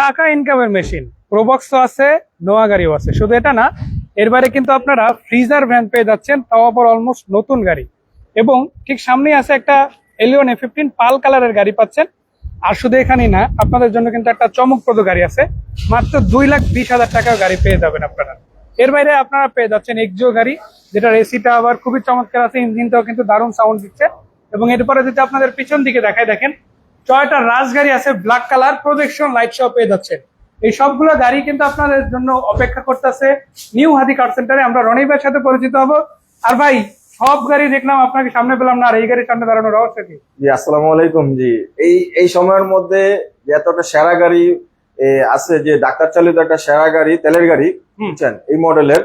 টাকা ইনকামের machine. Probox আছে নোয়া গাড়িও আছে। শুধু এটা না, এর বাইরে কিন্তু আপনারা ফ্রিজার ভ্যান পেয়ে যাচ্ছেন, তাও আবার অলমোস্ট নতুন গাড়ি। এবং ঠিক সামনেই আছে একটা এলিয়ন এ ফিফটিন পাল কালারের গাড়ি পাচ্ছেন। আর শুধু এখানেই না, আপনাদের জন্য কিন্তু একটা চমকপ্রদ গাড়ি আছে। মাত্র দুই লাখ বিশ হাজার টাকার গাড়ি পেয়ে যাবেন আপনারা। এর বাইরে আপনারা পেয়ে যাচ্ছেন এক্সিও গাড়ি, যেটার এসিটা আবার খুবই চমৎকার আছে, ইঞ্জিনটাও কিন্তু দারুণ সাউন্ড দিচ্ছে। এবং এরপরে যদি আপনাদের পিছন দিকে দেখায় দেখেন টয়টা রাজগাড়ি আছে ব্ল্যাক কালার প্রজেকশন লাইট সহ পেয়ে যাচ্ছেন। এই সবগুলো গাড়ি কিন্তু আপনাদের জন্য অপেক্ষা করতেছে নিউ হাদি কার সেন্টারে আমরা রনি ভাইয়ের সাথে পরিচিত হব। আর ভাই সব গাড়ি দেখলাম আপনাকে সামনে পেলাম না আর এই গাড়ির সামনে দাঁড়ানোর রহস্য কি? জি আসসালামু আলাইকুম জি। এই এই সময়ের মধ্যে যে এতটা সেরা গাড়ি আছে যে ডাক্তার চালিত একটা সেরা গাড়ি তেলের গাড়ি বুঝছেন? এই মডেলের।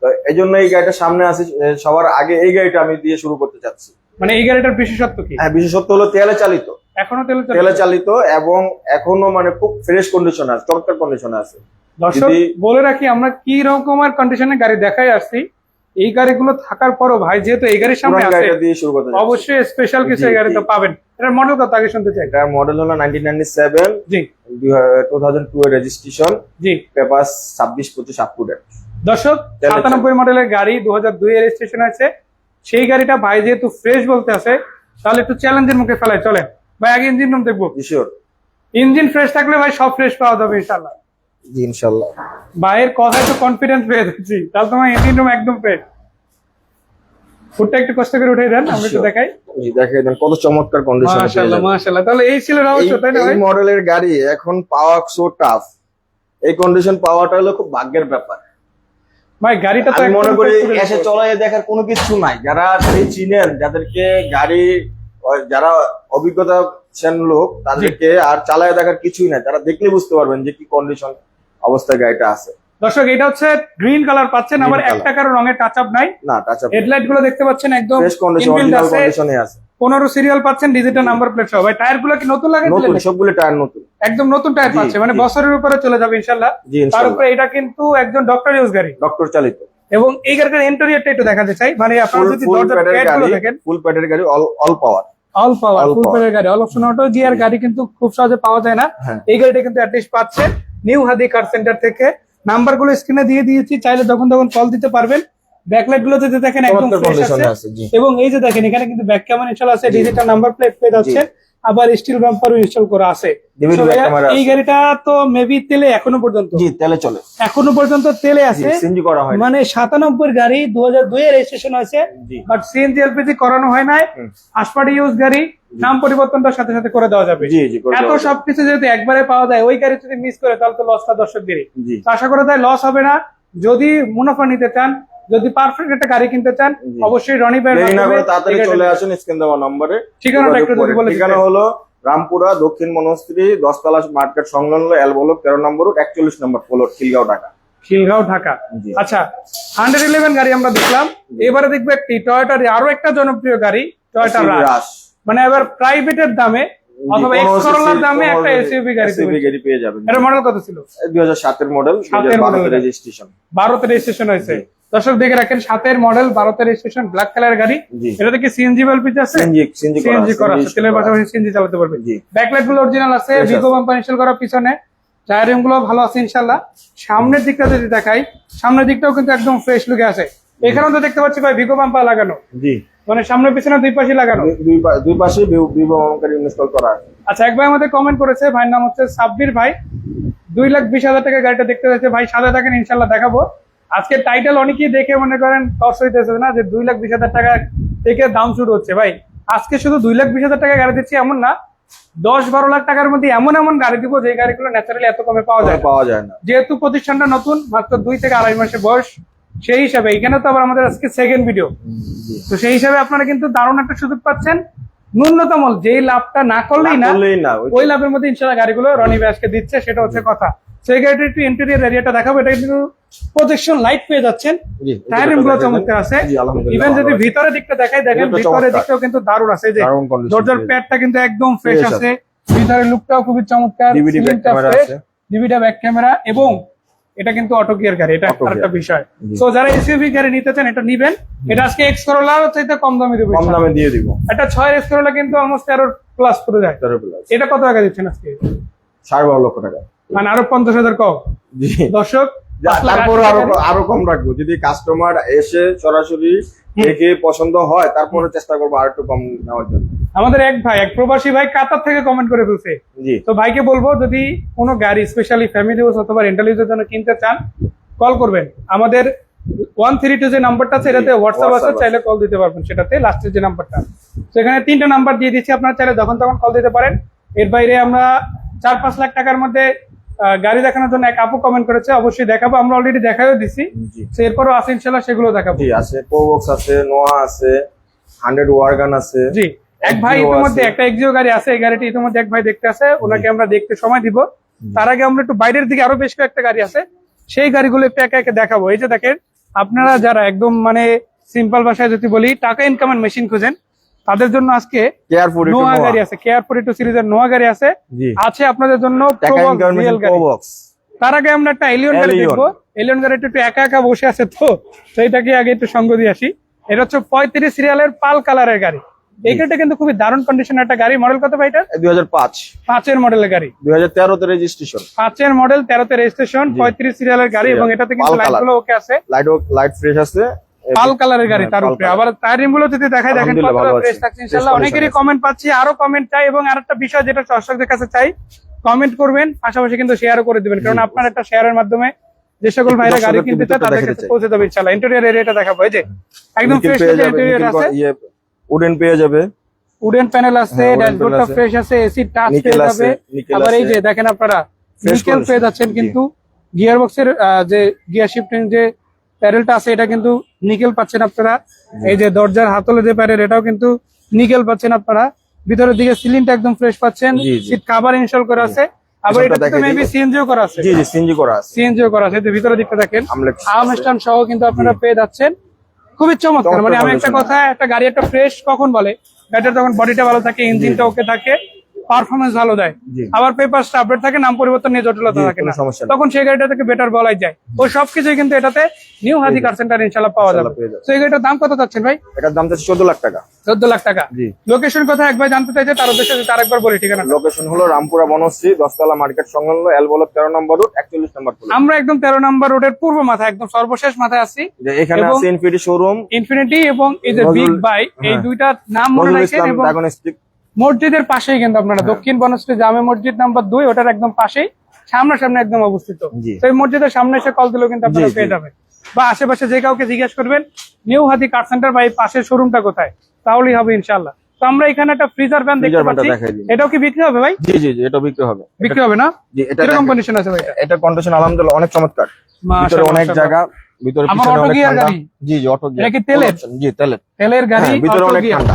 তো এই জন্য এই গাড়িটা সামনে আছে সবার আগে এই গাড়িটা আমি দিয়ে শুরু করতে চাচ্ছি। মানে এই গাড়িটার বিশেষত্ব কি? হ্যাঁ বিশেষত্ব হলো তেলে চালিত। এখনও তেল চালিত? এবং এখনও মানে খুব ফ্রেশ কন্ডিশন আছে চমৎকার কন্ডিশন আছে। দর্শক বলে রাখি আমরা কি রকমের কন্ডিশনের গাড়ি দেখাই আসছি এই গাড়িগুলো থাকার পরও ভাই যেহেতু এই গাড়ির সামনে আছে অবশ্যই স্পেশাল কিছু এই গাড়িতে পাবেন। এটার মডেল কত আগে শুনতে চাই? এটার মডেল হলো নাইনটিন নাইনটি সেভেন জি টু থাউজেন্ড টু এর রেজিস্ট্রেশন জি। পেপার ছাব্বিশ পঁচিশ আপ টু ডেট দর্শক তেলের সাতানব্বই মডেলের গাড়ি দু হাজার দুই এর স্টেশন আছে। সেই গাড়িটা ভাই যেহেতু ফ্রেশ বলতে আছে তাহলে একটু চ্যালেঞ্জের মুখে ফেলায় চলেন। ভাই আগে ইঞ্জিন রুম দেখব। শিওর ইঞ্জিন ফ্রেশ থাকলে ভাই সব ফ্রেশ পাওয়া যাবে ইনশাল্লাহ জি ইনশাল্লাহ ভাইয়ের কথায় তো কনফিডেন্স পেয়ে যাচ্ছি। তাহলে তোমার ইঞ্জিন রুম একদম ফ্রেশ ফুটটা একটু কষ্ট করে উঠে দেন আমি একটু দেখাই। জি দেখে দেন কত চমৎকার কন্ডিশন মাশাআল্লাহ মাশাআল্লাহ। তাহলে এই ছিল রহস্য তাই না ভাই? এই মডেলের গাড়ি এখন পাওয়া সো টাফ এই কন্ডিশন পাওয়াটা হলো খুব ভাগ্যের ব্যাপার। ভাই গাড়িটা তো মনে করি fresh এসে চলায় দেখার কোনো কিছু নাই। যারা সেই চিনেন যাদেরকে গাড়ি যারা অভিজ্ঞতা সেন লোক তাদেরকে আর চালায় দেখার কিছুই নাই। তারা দেখলে বুঝতে পারবেন যে কি কন্ডিশন অবস্থায় গাড়িটা আছে। দর্শক এটা হচ্ছে গ্রিন কালার পাচ্ছেন আবার এক color। টাকার রঙের টাচ আপ নাই। না টাচ আপ হেডলাইটগুলো দেখতে পাচ্ছেন একদম ফ্রেশ কন্ডিশন অরিজিনাল কন্ডিশনে আছে। পনেরো সিরিয়াল পাচ্ছেন ডিজিটাল নাম্বার প্লেট সহ। ভাই টায়ারগুলো কি নতুন লাগে নতুন সবগুলো টায়ার নতুন। একদম নতুন টায়ার পাচ্ছে মানে। বছরের উপরে চলে যাবে ইনশাল্লাহ জি তার ইনশাআল্লাহ। উপরে এটা কিন্তু একজন ডক্টর ইউজ গাড়ি। ডক্টর চালিত। এবং এই গাড়িটার ইন্টেরিয়রটা একটু দেখাতে চাই। মানে আপনারা যদি ফুল দরজার প্যাডের প্যাডগুলো গাড়ি দেখেন। ফুল প্যাডের গাড়ি all all power all power full. গাড়ি। অল অপশন অটো গিয়ার গাড়ি কিন্তু খুব সহজে পাওয়া যায় না। হ্যাঁ। এই গাড়িটা কিন্তু অ্যাটলিস্ট পাচ্ছেন নিউ হাদি কার সেন্টার থেকে। নাম্বারগুলো স্ক্রিনে দিয়ে দিয়েছি চাইলে যখন তখন কল দিতে পারবেন। ব্যাকলাইটগুলো যদি দেখেন একদম ফ্রেশ আছে। আছে এবং এই যে দেখেন এখানে কিন্তু ব্যাক ক্যামেরা ইনস্টল আছে ডিজিটাল নাম্বার প্লেট পেয়ে যাচ্ছেন। আবার স্টিল বাম্পারও ইনস্টল করা আছে। এই গাড়িটা তো মেবি তেলে এখনও পর্যন্ত। জি তেলে চলে। এখনও পর্যন্ত তেলে আছে। সিএনজি করা হয়। মানে সাতানব্বই গাড়ি দু হাজার দুই এর রেজিস্ট্রেশন আছে বাট সিএনজি এলপিজি করানো হয় নাই। আসপাটি ইউজ গাড়ি নাম পরিবর্তনটার সাথে সাথে করে দেওয়া যাবে। এত। সবকিছু যেহেতু একবারে পাওয়া যায় ওই গাড়ি যদি মিস করে তাহলে তো লসটা দর্শকদেরই। জি। তো আশা করা যায় লস হবে না। যদি মুনাফা নিতে চান যদি পারফেক্ট একটা গাড়ি কিনতে চান অবশ্যই রনি করে তাড়াতাড়ি চলে নিন। আসুন স্ক্রিন দেওয়া নম্বরে। ঠিকানাটা একটু যদি বলে ঠিকানা। হলো রামপুরা দক্ষিণ মনস্ত্রী দশতলা মার্কেট সংলগ্ন এলবলক তেরো নম্বর একচল্লিশ নম্বর ফ্লোর খিলগাঁও ঢাকা। খিলগাঁও ঢাকা। আচ্ছা হান্ড্রেড ইলেভেন গাড়ি আমরা দেখলাম। এবারে দেখব একটি টয়োটার আরও একটা জনপ্রিয় গাড়ি টয়োটা রাশ রাশ মানে এবার প্রাইভেটের দামে অথবা দামে একটা এসইউভি গাড়ি এসইউভি গাড়ি পেয়ে যাবেন। মডেল কত ছিল? রেজিস্ট্রেশন রেজিস্ট্রেশন হয়েছে। দর্শক দেখে রাখেন সাতের মডেল ভারতের রেজিস্ট্রেশন ব্ল্যাক কালার গাড়ি। এটাতে কি সিএনজি এলপিজি আছে? সিএনজি করা আছে তেলের পাশাপাশি সিএনজি চালাতে পারবে জি। ব্যাকলাইটগুলো অরিজিনাল আছে ভিগো বাম্পার ইনস্টল করা পিছনে। টায়ারিংগুলো ভালো আছে ইনশাল্লাহ সামনের দিকটা যদি দেখাই সামনের দিকটাও কিন্তু একদম ফ্রেশ লুকে আছে। এখানেও তো দেখতে পাচ্ছি ভাই ভিগো বাম্পার লাগানো। জি। মানে সামনে পিছনে দুই পাশে লাগানো। দুই- পাশে ভিভো গাড়ি ইনস্টল করা আচ্ছা এক ভাই আমাদের কমেন্ট করেছে ভাইয়ের নাম হচ্ছে সাব্বির ভাই। দুই লাখ বিশ হাজার টাকা গাড়িটা দেখতে যাচ্ছে ভাই সাদা থাকেন ইনশাল্লাহ দেখাবো। আজকে টাইটেল অনেকেই দেখে মনে করেন টস হইতেছে না যে দুই লাখ বিশ হাজার টাকা থেকে দাম শুরু হচ্ছে। ভাই আজকে শুধু দুই লাখ বিশ হাজার টাকা গাড়ি দিচ্ছি এমন না দশ বারো লাখ টাকার মধ্যে এমন এমন গাড়ি দিব যে গাড়িগুলো ন্যাচারালি এত কমে পাওয়া যায় পাওয়া যায় না। যেহেতু প্রতিষ্ঠানটা নতুন মাত্র দুই থেকে আড়াই মাসের বয়স সেই হিসাবে এখানে তো আবার আমাদের আজকে সেকেন্ড ভিডিও তো সেই হিসাবে আপনারা কিন্তু দারুণ একটা সুযোগ পাচ্ছেন। ন্যূনতম যেই লাভটা না করলেই না ওই- লাভের মধ্যে ইনশাল্লাহ গাড়িগুলো রনি ব্যাসকে দিচ্ছে সেটা হচ্ছে কথা। সেই গাড়িটা একটু ইন্টেরিয়ার এরিয়াটা দেখাবো এটা কিন্তু প্রজেকশন লাইট পেয়ে যাচ্ছেন। টায়ারিংগুলো চমৎকার আছে। ইভেন যদি ভিতরে দিকটা দেখাই দেখেন এটা ভিতরে দিকটাও কিন্তু দারুণ আছে। যে দরজার পেয়ে প্যাডটা কিন্তু একদম ফ্রেশ আছে। ভিতরে লুকটাও খুবই চমৎকার। ডিভিডা ব্যাক ক্যামেরা এবং এটা কিন্তু অটো গিয়ার গাড়ি এটা একটা বিষয়। তো যারা এসইউভি গাড়ি নিতে চান এটা নিবেন। এটা আজকে এক্স করোলার চাইতে কম দামে দেবো কম দামে দিয়ে দিব। একটা ছয় এক্স করোলা কিন্তু অলমোস্ট তেরো প্লাস করে যায় তেরো প্লাস এটা কত টাকা দিচ্ছেন আজকে? সাড়ে বারো লক্ষ টাকা। মানে আরও পঞ্চাশ হাজার কম। জি। দর্শক তারপর আরও আরও কম রাখব। যদি কাস্টমার এসে সরাসরি দেখে পছন্দ হয় তারপরে চেষ্টা করব আর একটু কম নেওয়ার জন্য। আমাদের এক ভাই এক প্রবাসী ভাই কাতার থেকে কমেন্ট করে ফেলছে। জি। তো ভাইকে বলব যদি কোনো গাড়ি স্পেশালি ফ্যামিলি ইউজ অথবা রেন্টাল ইউজের জন্য কিনতে চান কল করবেন। আমাদের ওয়ান থ্রি টু যে নাম্বারটা আছে এটাতে হোয়াটসঅ্যাপ আছে চাইলে কল দিতে পারবেন সেটাতে লাস্টের যে নাম্বারটা তো এখানে তিনটা নাম্বার দিয়ে দিচ্ছি আপনারা চাইলে যখন তখন কল দিতে পারেন। এর বাইরে আমরা চার পাঁচ লাখ টাকার মধ্যে গাড়ি দেখানোর জন্য এক আপু কমেন্ট করেছে অবশ্যই দেখাবো আমরা অলরেডি দেখাও দিছি। এরপরও আছে ইনশাল্লাহ সেগুলো দেখাবো। জি আছে কোবক্স আছে নোয়া আছে হান্ড্রেড ওয়ার্গান আছে। জি। এক ভাই ইতিমধ্যে একটা এক্সিও গাড়ি আছে এই গাড়িটি ইতিমধ্যে এক ভাই দেখতে আছে ওনাকে আমরা দেখতে সময় দিব। তার আগে আমরা একটু বাইরের দিকে আরও বেশ কয়েকটা গাড়ি আছে সেই গাড়িগুলো একটু একে একে দেখাবো। এই যে দেখেন আপনারা যারা একদম মানে সিম্পল ভাষায় যদি বলি টাকা ইনকামের মেশিন খুঁজেন তাদের জন্য আজকে নোয়া গাড়ি আছে। কেয়ার ফোর টু সিরিজের নোয়া গাড়ি আছে। আছে আপনাদের জন্য তার আগে আমরা একটা এলিয়ন গাড়ি দেখব। এলিয়ন গাড়িটা একটু একা একা বসে আছে তো সেইটাকে আগে একটু সঙ্গ দিয়ে আসি। এটা হচ্ছে পঁয়ত্রিশ সিরিয়ালের পাল কালারের গাড়ি। এই গাড়িটা কিন্তু খুবই দারুণ কন্ডিশনের একটা গাড়ি। মডেল কত ভাই এটা দুই হাজার পাঁচ। পাঁচের মডেলের গাড়ি। দুই হাজার তেরোতে রেজিস্ট্রেশন পাঁচের মডেল তেরোতে রেজিস্ট্রেশন। পঁয়ত্রিশ সিরিয়ালের গাড়ি এবং এটাতে কিন্তু লাইট। গুলো ওকে আছে। লাইট লাইট ফ্রেশ আছে। পাল কালারের গাড়ি হ্যাঁ, তার উপরে। আবার টায়ারিংগুলো যদি দেখায় দেখেন। ফ্রেশ থাকছে Fresh অনেকেরই কমেন্ট পাচ্ছি আরও কমেন্ট চাই এবং আরেকটা বিষয় যেটা দর্শকদের কাছে চাই কমেন্ট করবেন পাশাপাশি কিন্তু শেয়ারও করে দিবেন। কারণ আপনার একটা শেয়ারের মাধ্যমে যে সকল ভাইরা গাড়ি কিনতে চায় তাদের কাছে পৌঁছে যাবে ইনশাল্লাহ ইন্টেরিয়র এরিয়াটা দেখাবো। এই যে একদম ফ্রেশ ইন্টেরিয়র আছে। ইয়ে উডেন পেয়ে যাবে। উডেন প্যানেল আছে হ্যাঁ, ড্যাশবোর্ডটা ফ্রেশ আছে এসি টাচ পেয়ে যাবে। আবার এই যে দেখেন আপনারা নিকেল পেয়ে যাচ্ছেন কিন্তু গিয়ার বক্সের যে গিয়ার শিফটিং যে প্যারেলটা আছে এটা কিন্তু নিকেল পাচ্ছেন আপনারা। এই যে দরজার হাতলে যে প্যারেল এটাও কিন্তু নিকেল পাচ্ছেন আপনারা। ভিতরের দিকে সিলিংটা একদম ফ্রেশ পাচ্ছেন। সিট কাভার ইনস্টল করা আছে। আবার এটা দেখাই মেবি। সিএনজিও করা আছে। জি জি সিএনজি করা আছে। সিএনজিও করা আছে। ভিতরের দিকটা দেখেন। আমলেট সহ কিন্তু আপনারা পেয়ে যাচ্ছেন। খুবই চমৎকার। মানে আমি একটা কথা একটা গাড়ি একটা ফ্রেশ কখন বলে? গাড়িটা তখন বডিটা ভালো থাকে ইঞ্জিনটা ওকে থাকে। পারফরমেন্স ভালো দেয়। আবার পেপারসটা আপডেট থাকে নাম পরিবর্তন নিয়ে জটিলতা থাকে না। তখন সেই গাড়িটা থেকে বেটার বলাই যায়। ওই সবকিছুই কিন্তু এটাতে নিউ হাদি কার সেন্টার ইনশাল্লাহ পাওয়া যাবে। তো এই গাড়িটার দাম কত চাচ্ছেন ভাই? এটার দাম চাচ্ছে চোদ্দ লাখ টাকা। চোদ্দ লাখ টাকা। লোকেশন কথা একবার জানতে চাইছে তার উদ্দেশ্যে যদি আরেকবার বলি ঠিকানা? লোকেশন হলো রামপুরা বনশ্রী দশতলা মার্কেট সংলগ্ন এল বলক তেরো নম্বর রোড একচল্লিশ নম্বর আমরা একদম তেরো নম্বর রোডের পূর্ব মাথায় একদম সর্বশেষ মাথায় আছি। এখানে আছে ইনফিনিটি শোরুম ইনফিনিটি এবং এই যে বিগ বাই এই হ্যাঁ। দুইটার নাম মনে রাখেন এবং মসজিদের পাশেই কিন্তু আপনারা দক্ষিণ বনশ্রী জামে মসজিদ নাম্বার দুই ওটার একদম পাশেই সামনাসামনি একদম অবস্থিত। তো এই মসজিদের সামনে এসে কল দিলেও কিন্তু আপনারা। পেয়ে যাবেন। বা আশেপাশে যে কাউকে জিজ্ঞেস করবেন নিউ হাতি কার সেন্টার বা এই পাশের শোরুমটা কোথায়? তাহলেই হবে ইনশাল্লাহ তো আমরা এখানে একটা ফ্রিজার দেখতে পাচ্ছি। এটাও কি বিক্রি হবে ভাই? জি জি জি এটা বিক্রি হবে। বিক্রি হবে না? জি এটা কন্ডিশন আছে ভাই এটা এটা কন্ডিশন আলহামদুলিল্লাহ অনেক চমৎকার। ভিতরে অনেক জায়গা ভিতরে পিছনে অনেক ঠান্ডা। জি জি অটো এটা কি তেলের? জি তেলের। তেলের গাড়ি হ্যাঁ, ভিতরে অনেক ঠান্ডা।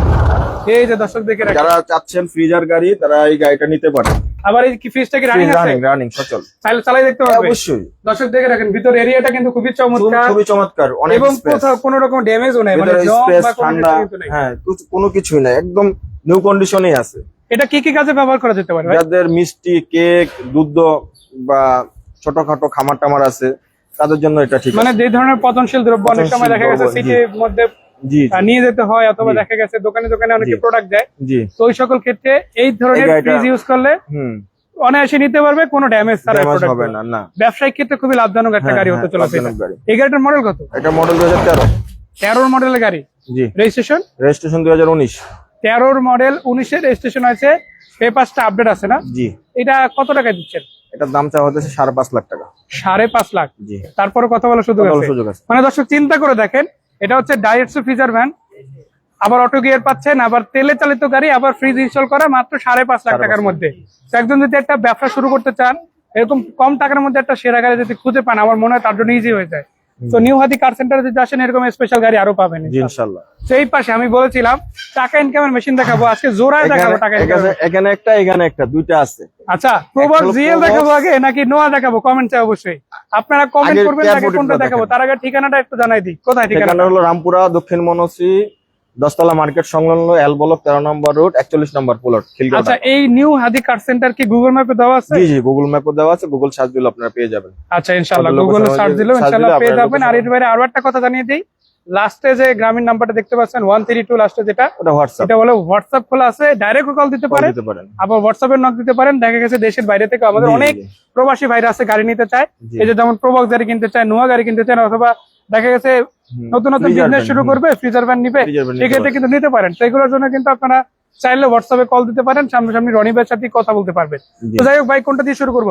এই যে দর্শক দেখে যারা চাচ্ছেন ফ্রিজার গাড়ি তারা এই গাড়িটা নিতে পারে। আবার এই কি ফ্রিজটা কি রানিং আছে? রানিং রানিং সচল। চাইলে চালাই দেখতে পারবে অবশ্যই। দর্শক দেখে রাখেন ভিতর এরিয়াটা কিন্তু খুবই খুব- চমৎকার। খুবই চমৎকার অনেক এবং কোথাও কোনো রকম ড্যামেজও নাই। মানে স্পেস ঠান্ডা। হ্যাঁ কোনো কিছুই নাই। একদম নিউ কন্ডিশনেই আছে। এটা কি কি কাজে ব্যবহার করা যেতে পারে যাদের মিষ্টি কেক দুধ বা ছোটখাটো খামার টামার আছে তাদের জন্য এটা ঠিক মানে যে ধরনের পতনশীল দ্রব্য অনেক সময় দেখা গেছে সিটির মধ্যে নিয়ে যেতে হয় অথবা দেখা গেছে দোকানে দোকানে অনেকে প্রোডাক্ট দেয়। জি। তো ওই সকল ক্ষেত্রে এই ধরনের ফ্রিজ ইউজ করলে অনায়াসে নিতে পারবে কোনো ড্যামেজ ছাড়া হবে না না। ব্যবসায়িক ক্ষেত্রে খুবই লাভজনক একটা হ্যাঁ, গাড়ি হ্যাঁ, হতে চলেছে। এই গাড়িটার মডেল কত? এটা মডেল দুই হাজার তেরো। তেরোর মডেলের গাড়ি? জি। রেজিস্ট্রেশন রেজিস্ট্রেশন দুই হাজার উনিশ। তেরোর মডেল উনিশের রেজিস্ট্রেশন আছে পেপারসটা আপডেট আছে না? জি। এটা কত টাকা দিচ্ছেন? এটার দাম চাওয়া হতেছে সাড়ে পাঁচ লাখ টাকা। সাড়ে পাঁচ লাখ। জি। তারপরে কথা বলার সুযোগ আছে। মানে দর্শক চিন্তা করে দেখেন এটা হচ্ছে ডাইরেক্ট ফ্রিজার ভ্যান আবার অটো গিয়ার পাচ্ছেন আবার তেলে চালিত গাড়ি আবার ফ্রিজ ইনস্টল করা মাত্র সাড়ে পাঁচ লাখ টাকার মধ্যে। তো একজন যদি একটা ব্যবসা শুরু করতে চান এরকম কম টাকার মধ্যে একটা সেরা গাড়ি যদি খুঁজে পান আমার মনে হয় তার জন্য ইজি হয়ে যায়। তো নিউ হাতি কার সেন্টারে যদি আসেন এরকম স্পেশাল গাড়ি আরও পাবেন এই পাশে আমি বলেছিলাম টাকা ইনকামের মেশিন দেখাবো। আজকে জোড়ায় দেখাবো টাকা এখানে- একটা এখানে একটা দুইটা আছে। আচ্ছা প্রবল জিএল দেখাবো আগে নাকি নোয়া দেখাবো? কমেন্ট চাই অবশ্যই। আপনারা কমেন্ট করবেন আগে কোনটা দেখাবো? তার আগে ঠিকানাটা একটু জানাই দিই। কোথায় ঠিকানা হলো রামপুরা দক্ষিণ মনশ্রী দশতলা মার্কেট সংলগ্ন এল বলক তেরো নম্বর রোড একচল্লিশ নম্বর প্লট আচ্ছা এই নিউ হাদি কার সেন্টার কি গুগল ম্যাপে দেওয়া আছে? জি জি গুগল ম্যাপও দেওয়া আছে গুগল সার্চ দিলে আপনারা পেয়ে যাবেন। আচ্ছা ইনশাআল্লাহ গুগলে সার্চ search ইনশাআল্লাহ পেয়ে যাবেন। আর এর বাইরে আরও একটা কথা জানিয়ে দেই। লাস্টে যে গ্রামীণ নাম্বারটা দেখতে পাচ্ছেন ওয়ান থ্রি টু লাস্টে যেটা ওটা হোয়াটসঅ্যাপ এটা বলে হোয়াটসঅ্যাপ খোলা আছে ডাইরেক্ট কল দিতে পারে পারেন আবার হোয়াটসঅ্যাপে নক দিতে পারেন। দেখা গেছে দেশের বাইরে থেকে আমাদের অনেক প্রবাসী ভাইরা আছে গাড়ি নিতে চায়। এই যে যেমন প্রবক্স গাড়ি কিনতে চায় নোয়া গাড়ি কিনতে চায় অথবা দেখা গেছে নতুন নতুন বিজনেস শুরু করবে ফ্রিজার ভ্যান নিবে সেক্ষেত্রে কিন্তু নিতে পারেন। সেগুলোর জন্য কিন্তু আপনারা চাইলে হোয়াটসঅ্যাপে কল দিতে পারেন সামনে রনি ভাইয়ের সাথে কথা বলতে পারবেন। তো যাই হোক ভাই কোনটা দিয়ে শুরু করব?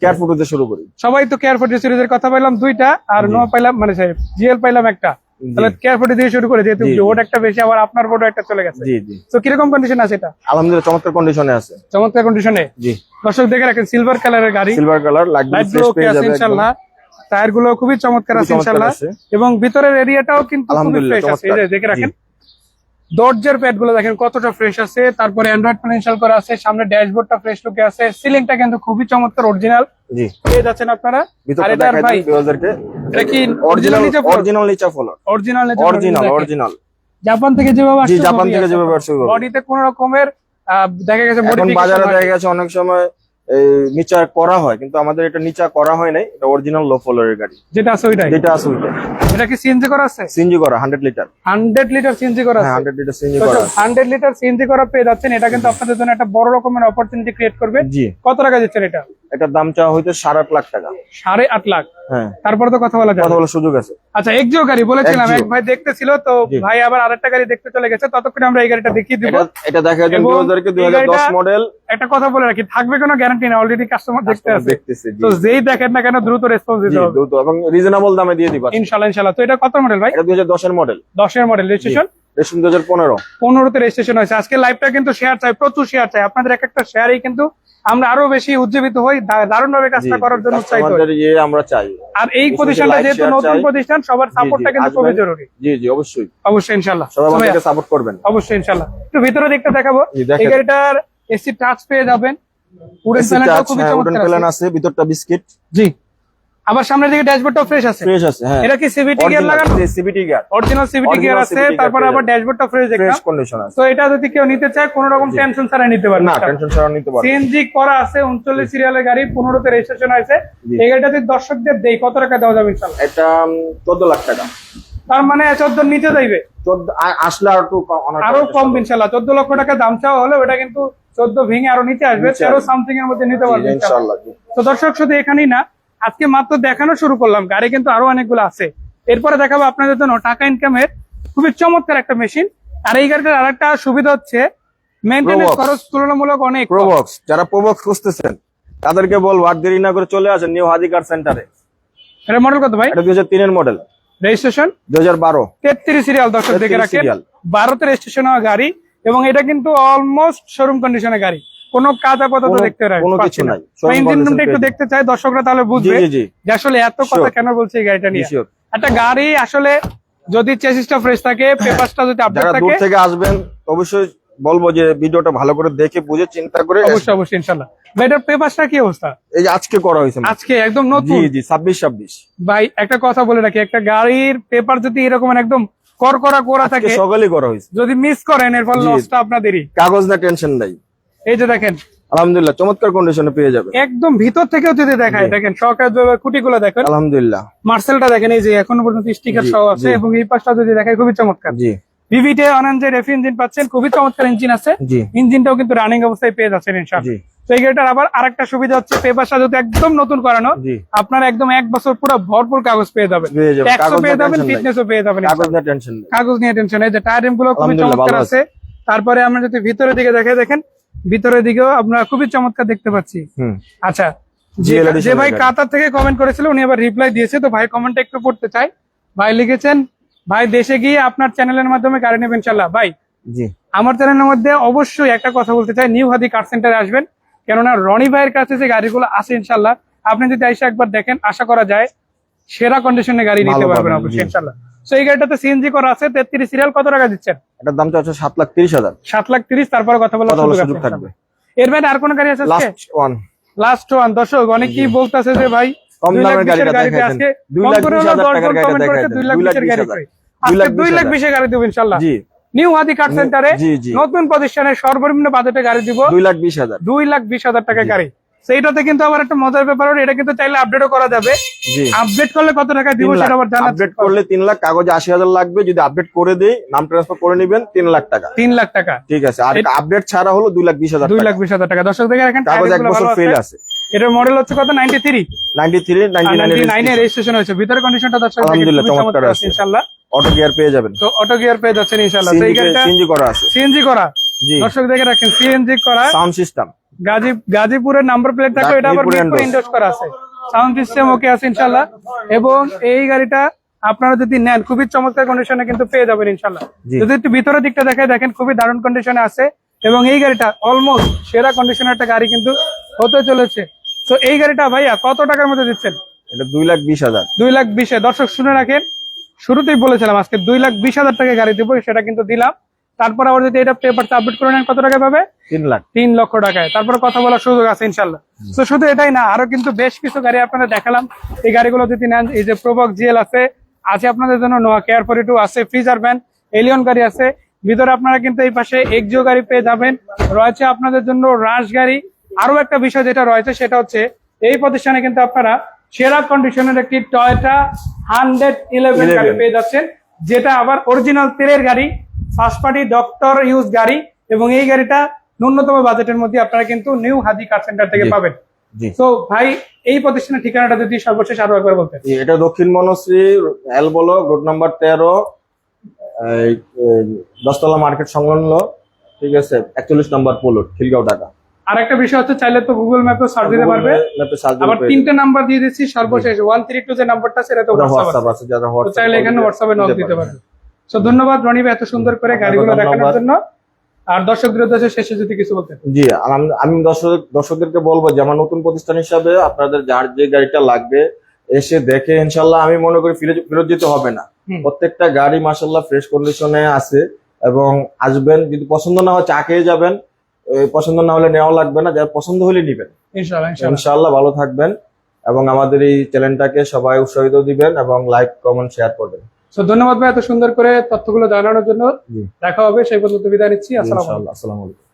কেয়ার ফটো দিয়ে শুরু করি। সবাই তো কেয়ার ফোর্টি সিরিজের কথা পাইলাম দুইটা আর পাইলাম মানে জিএল পাইলাম একটা। তাহলে কেয়ার দিয়ে শুরু করে যেহেতু। ওটা একটা বেশি আবার আপনার ফটো একটা চলে গেছে। জি জি। তো কীরকম কন্ডিশন আছে এটা? আলহামদুলিল্লাহ চমৎকার কন্ডিশনে আছে। চমৎকার কন্ডিশনে জি। দর্শক দেখে রাখেন সিলভার কালারের গাড়ি। সিলভার কালার লাইট টায়ারগুলো খুবই চমৎকার আছে ইনশাল্লাহ। এবং ভিতরের এরিয়াটাও কিন্তু খুবই ফ্রেশ আছে। এই যে দেখে রাখেন। দরজার প্যাডগুলো দেখেন কতটা ফ্রেশ আছে। তারপরে অ্যান্ড্রয়েড প্যান ইনস্টল করা আছে। সামনে ড্যাশবোর্ডটা ফ্রেশ লুকে আছে। সিলিংটা কিন্তু খুবই চমৎকার অরিজিনাল জি। পেয়ে যাচ্ছেন আপনারা। আর দেখাই ভাই এটা কি অরিজিনাল নিচে অরিজিনাল নিচা follow original original original Japan থেকে যেভাবে আসছে জাপান থেকে যেভাবে আসছে। বডিতে কোন রকমের দেখা গেছে বাজারে দেখা গেছে অনেক সময় নিচা করা হয় কিন্তু আমাদের এটা নিচা করা হয় নাই এটা অরিজিনাল লো ফলোয়ারের গাড়ি। যেটা আছে ওইটাই? যেটা আছে ওইটা এটা কি সিএনজি করা আছে? সিএনজি করা hundred litre hundred litre CNG করা আছে। হান্ড্রেড লিটার সিএনজি করা আছে। হান্ড্রেড লিটার সিএনজি করা পেয়ে যাচ্ছেন। এটা কিন্তু আপনাদের জন্য একটা বড় রকমের অপরচুনিটি ক্রিয়েট করবে। কত টাকা দিচ্ছেন এটা? এটার দাম চাওয়া হইতে সাড়ে আট লাখ টাকা। সাড়ে আট লাখ? হ্যাঁ। তারপরে তো কথা বলা কথা বলার সুযোগ আছে। আচ্ছা একজিও গাড়ি বলেছিলাম। এক ভাই দেখতেছিল তো ভাই আবার আরেকটা গাড়ি দেখতে চলে গেছে। ততক্ষণে আমরা এই গাড়িটা দেখিয়ে দিব। এটা দেখা যায় এবং দুই হাজারকে দুই এই হাজার মডেল একটা কথা বলে রাখি থাকবে কোনো গ্যারান্টি না অলরেডি কাস্টমার দেখতে আছে। তো যেই দেখেন না কেন দ্রুত রেসপন্স দিতে হবে। দ্রুত এবং রিজনেবল দামে দিয়ে দিবা। ইনশাল্লাহ। ইনশাল্লাহ তো এটা কত মডেল ভাই? এটা দুই হাজার দশের মডেল দশের মডেল রেজিস্ট্রেশন দুই হাজার পনেরো। পনেরোতে রেজিস্ট্রেশন হয়েছে। আজকে লাইভটা কিন্তু শেয়ার চাই প্রচুর শেয়ার চাই। আপনাদের এক একটা শেয়ারই কিন্তু আমরা আরও বেশি উজ্জীবিত হই দারুণ ভাবে কাজটা করার জন্য আমাদের ইয়ে আমরা চাই। আর এই প্রতিষ্ঠানটা যেহেতু নতুন প্রতিষ্ঠান সবার সাপোর্টটা কিন্তু খুবই জরুরি। জি জি অবশ্যই। অবশ্যই ইনশাল্লাহ সবাই আমাদেরকে সাপোর্ট করবেন। অবশ্যই ইনশাল্লাহ একটু ভিতরে দেখতে দেখাবো। এই গাড়িটার এসি টাচ পেয়ে যাবেন। উডেন প্যানেলটাও খুবই চমৎকার আছে। আছে ভিতরটা বিস্কিট। জি। আবার সামনের দিকে ড্যাশবোর্ডটাও ফ্রেশ আছে। ফ্রেশ আছে হ্যাঁ। এটা কি সিভিটি গিয়ার লাগানো? CVT gear original CVT gear আছে তারপর আবার ড্যাশবোর্ডটা ফ্রেশ দেখলাম। ফ্রেশ কন্ডিশন আছে। তো এটা যদি কেউ নিতে চায় কোনো রকম টেনশন ছাড়া নিতে পারবে। না টেনশন ছাড়া নিতে পারবেন সিএনজি করা আছে উনচল্লিশ সিরিয়ালের গাড়ি পনেরোতে রেজিস্ট্রেশন আছে এই গাড়িটা যদি দর্শকদের দেই কত টাকা দেওয়া যাবে ইনশাল্লাহ এটা চোদ্দ লাখ টাকা। তার মানে চোদ্দ নিচে যাইবে চোদ্দ আ- আসলে আর একটু কম- আরও কম। ইনশাল্লাহ চোদ্দ লক্ষ টাকা দাম চাওয়া হলে ওটা কিন্তু চোদ্দ ভেঙে আরও নিচে আসবে। নিচে তেরো আসবে। সামথিং এর মধ্যে নিতে পারবে ইনশাআল্লাহ। তো দর্শক শুধু এখানেই না আজকে মাত্র দেখানো শুরু করলাম গাড়ি কিন্তু আরও অনেকগুলো আছে। এরপরে দেখাবো আপনাদের জন্য টাকা ইনকামের খুবই চমৎকার একটা মেশিন আর এই গাড়িটার আরেকটা সুবিধা হচ্ছে খরচ তুলনামূলক অনেক। যারা প্রোবক্স খুঁজতেছেন তাদেরকে বলব আর দেরি না করে চলে আসেন নিউ হাদিকার সেন্টারে এটা মডেল কত ভাই? এটা দুই হাজার তিনের মডেল রেজিস্ট্রেশন দুই হাজার বারো। তেত্রিশ সিরিয়াল দর্শক দেখে 33 রাখেন serial। বারোতে রেজিস্ট্রেশন হওয়া গাড়ি এবং এটা কিন্তু অলমোস্ট শোরুম কন্ডিশনের গাড়ি। কোনো কাজ আপাতত দেখতে কোনো কিছু না। নাই। ইঞ্জিন রুমটা একটু দেখতে চাই দর্শকরা তাহলে জি বুঝবে জি জি। যে আসলে এত কথা কেন বলছে এই গাড়িটা নিয়ে। একটা গাড়ি আসলে যদি চেসিসটা ফ্রেশ থাকে পেপারসটা যদি আপডেট দূর থাকে থেকে আসবেন অবশ্যই বলব যে ভিডিওটা ভালো করে দেখে বুঝে চিন্তা করে অবশ্যই অবশ্যই ইনশাল্লাহ ভাই এটার পেপারসটা কি অবস্থা? এই যে আজকে করা হয়েছে আজকে একদম জি নতুন? জি ছাব্বিশ ছাব্বিশ। ভাই একটা কথা বলে রাখি একটা গাড়ির পেপার যদি এরকম একদম করকরা করা থাকে সকালেই করা হয়েছে। যদি মিস করেন এর ফলে লসটা আপনাদেরই। কাগজ না টেনশন নাই। এই যে দেখেন আলহামদুলিল্লাহ চমৎকার কন্ডিশনে পেয়ে যাবে। একদম ভিতর থেকেও যদি দেখায়। দেখেন সরকার খুঁটিগুলো দেখেন আলহামদুলিল্লাহ। মার্সেলটা দেখেন এই যে এখনও পর্যন্ত স্টিকার সহ আছে এবং এই পাশটা যদি দেখায় খুবই চমৎকার। জি। ভিভিটে অনঞ্জের এফ ইঞ্জিন পাচ্ছেন খুবই চমৎকার ইঞ্জিন আছে। জি। ইঞ্জিনটাও কিন্তু রানিং অবস্থায় পেয়ে যাচ্ছেন ইনশাআল্লাহ। তো এই গাড়িটার আবার আরেকটা সুবিধা হচ্ছে পেপারটা যদি একদম নতুন করানো আপনার একদম এক বছর পুরো ভরপুর কাগজ পেয়ে যাবেন। পেয়ে যাবেন। ট্যাক্সও কাগজ পেয়ে যাবেন ফিটনেসও পেয়ে যাবেন কাগজ নিয়ে টেনশন এই যে টায়ারগুলো খুবই চমৎকার আছে। তারপরে আমরা যদি ভিতরের দিকে দেখে দেখেন ভিতরের দিকেও আমরা খুবই চমৎকার দেখতে পাচ্ছি। আচ্ছা যে ভাই কাতার থেকে কমেন্ট করেছিল উনি আবার রিপ্লাই দিয়েছে তো ভাই কমেন্টটা একটু পড়তে চাই। ভাই লিখেছেন ভাই দেশে গিয়ে আপনার চ্যানেলের মাধ্যমে গাড়ি নেবেন ইনশাল্লাহ ভাই আমার চ্যানেলের মধ্যে অবশ্যই একটা কথা বলতে চাই নিউ হাদি কার সেন্টারে আসবেন। কেননা রনি ভাইয়ের কাছে যে গাড়িগুলো আছে ইনশাল্লাহ আপনি যদি এসে একবার দেখেন আশা করা যায় সেরা কন্ডিশনে গাড়ি নিতে পারবেন অবশ্যই ইনশাল্লাহ তো এই গাড়িটাতে সিএনজি করা আছে। তেত্রিশ সিরিয়াল কত টাকা দিচ্ছেন? এটার হচ্ছে সাত লাখ তিরিশ হাজার। সাত লাখ তিরিশ তারপরে কথা সুযোগ থাকবে। এর বাইরে আর কোন গাড়ি আছে লাস্ট ওয়ান লাস্ট ওয়ান দর্শক অনেকেই বলতেছে যে ভাই কম দামের গাড়িটা লাখ হাজার টাকার গাড়িটা। লাখ হাজার। আজকে লাখ গাড়ি দেবো জি। নিউ হাদি কার সেন্টারে নতুন প্রতিষ্ঠানের সর্বনিম্ন বাজেটে গাড়ি দিব দুই লাখ বিশ হাজার। দুই লাখ বিশ হাজার টাকা গাড়ি। সেইটাতে কিন্তু আবার একটা মজার ব্যাপার হলো এটা কিন্তু চাইলে আপডেটও করা যাবে। আপডেট করলে কত টাকা দিব সেটা আবার জানা আপডেট করলে তিন লাখ কাগজে আশি হাজার লাগবে যদি আপডেট করে দেই নাম ট্রান্সফার করে নিবেন তিন লাখ টাকা। তিন লাখ টাকা। ঠিক আছে আর আপডেট ছাড়া হলো দুই লাখ বিশ হাজার দুই লাখ বিশ হাজার টাকা। দর্শক দেখে রাখেন কাগজ এক বছর ফেল আছে। এটার মডেল হচ্ছে কত? Ninety three ninety three ninety ninety nine registration হয়েছে। ভিতরে কন্ডিশনটা দর্শক দেখেন আলহামদুলিল্লাহ, চমৎকার আছে। ইনশাল্লাহ অটো গিয়ার পেয়ে যাবেন। তো অটো গিয়ার পেয়ে যাচ্ছেন এই সিএনজি করা আছে। সিএনজি করা। জি। দর্শক দেখে রাখেন সিএনজি করা। সাউন্ড সিস্টেম গাজী গাজীপুরের নাম্বার প্লেট থাকলে এটা আবার। ইন্ডোস করা আছে। সাউন্ড সিস্টেম ওকে আছে ইনশাল্লাহ। এবং এই গাড়িটা আপনারা যদি নেন খুবই চমৎকার কন্ডিশনে কিন্তু পেয়ে যাবেন ইনশাল্লাহ। যদি একটু ভিতরের দিকটা দেখায় দেখেন খুবই দারুণ কন্ডিশনে আছে। এবং এই গাড়িটা অলমোস্ট সেরা কন্ডিশনের একটা গাড়ি কিন্তু হতে চলেছে। তো এই গাড়িটা ভাইয়া কত টাকার মধ্যে দিচ্ছেন? এটা দুই লাখ বিশ হাজার। দুই লাখ বিশে দর্শক শুনে রাখেন শুরুতেই বলেছিলাম আজকে দুই লাখ বিশ হাজার টাকা গাড়ি দেবো সেটা কিন্তু দিলাম। তারপর আবার যদি এটা পেপারটা আপডেট করে নেন কত টাকা পাবে? তিন লাখ। তিন লক্ষ টাকায়। তারপরে কথা বলার সুযোগ আছে ইনশাল্লাহ তো শুধু এটাই না আরও কিন্তু বেশ কিছু গাড়ি আপনাদের দেখালাম। এই গাড়িগুলো যদি নেন এই যে প্রবক জিএল আছে আছে আপনাদের জন্য নোয়া কেয়ার ফোর্টি টু আছে ফ্রিজার ভ্যান এলিয়ন গাড়ি আছে। ভিতরে আপনারা কিন্তু এই পাশে এক্সিও গাড়ি পেয়ে যাবেন। রয়েছে আপনাদের জন্য রাশ গাড়ি। আরও একটা বিষয় যেটা রয়েছে সেটা হচ্ছে এই প্রতিষ্ঠানে কিন্তু আপনারা সেরা কন্ডিশনের একটি টয়টা হান্ড্রেড ইলেভেন গাড়ি পেয়ে যাচ্ছেন যেটা আবার অরিজিনাল তেলের গাড়ি। ফার্স্ট পার্টি ডক্টর ইউজ গাড়ি এবং এই গাড়িটা ন্যূনতম বাজেটের মধ্যে আপনারা কিন্তু নিউ হাজি কার সেন্টার থেকে পাবেন। তো ভাই এই প্রতিষ্ঠানের ঠিকানাটা যদি সর্বশেষ আরও একবার বলতেন। এটা দক্ষিণ মনশ্রী এল বলো রোড নাম্বার তেরো দশতলা মার্কেট সংলগ্ন ঠিক আছে একচল্লিশ নম্বর পোলো খিলগাঁও টাকা আর একটা বিষয় হচ্ছে চাইলে তো গুগল ম্যাপেও সার্চ দিতে পারবে। আবার তিনটে নাম্বার দিয়ে দিচ্ছি সর্বশেষ ওয়ান থ্রি টু যে নাম্বারটা সেটা তো হোয়াটসঅ্যাপ আছে। যারা হোয়াটসঅ্যাপ চাইলে এখানে হোয়াটসঅ্যাপে নক দিতে পারবে। তো ধন্যবাদ রনি ভাই এত সুন্দর করে গাড়িগুলো দেখানোর জন্য। আর দর্শকদের উদ্দেশ্যে শেষে যদি কিছু বলতে জি আমি দর্শক দর্শকদেরকে বলব যে আমার নতুন প্রতিষ্ঠান হিসাবে আপনাদের যার যে গাড়িটা লাগবে এসে দেখে ইনশাল্লাহ আমি মনে করি ফিরে ফেরত দিতে হবে না। প্রত্যেকটা গাড়ি মাসাল্লাহ ফ্রেশ কন্ডিশনে আছে এবং আসবেন যদি পছন্দ না হয় চা খেয়ে যাবেন পছন্দ না হলে নেওয়া লাগবে না যার পছন্দ হলে নিবেন। ইনশাল্লাহ ভালো থাকবেন এবং আমাদের এই চ্যানেলটাকে সবাই উৎসাহিত দিবেন এবং লাইক কমেন্ট শেয়ার করবেন। তো ধন্যবাদ ভাই এত সুন্দর করে তথ্যগুলো জানানোর জন্য। দেখা হবে সেই পর্যন্ত বিদায় নিচ্ছি। আসসালামু আলাইকুম।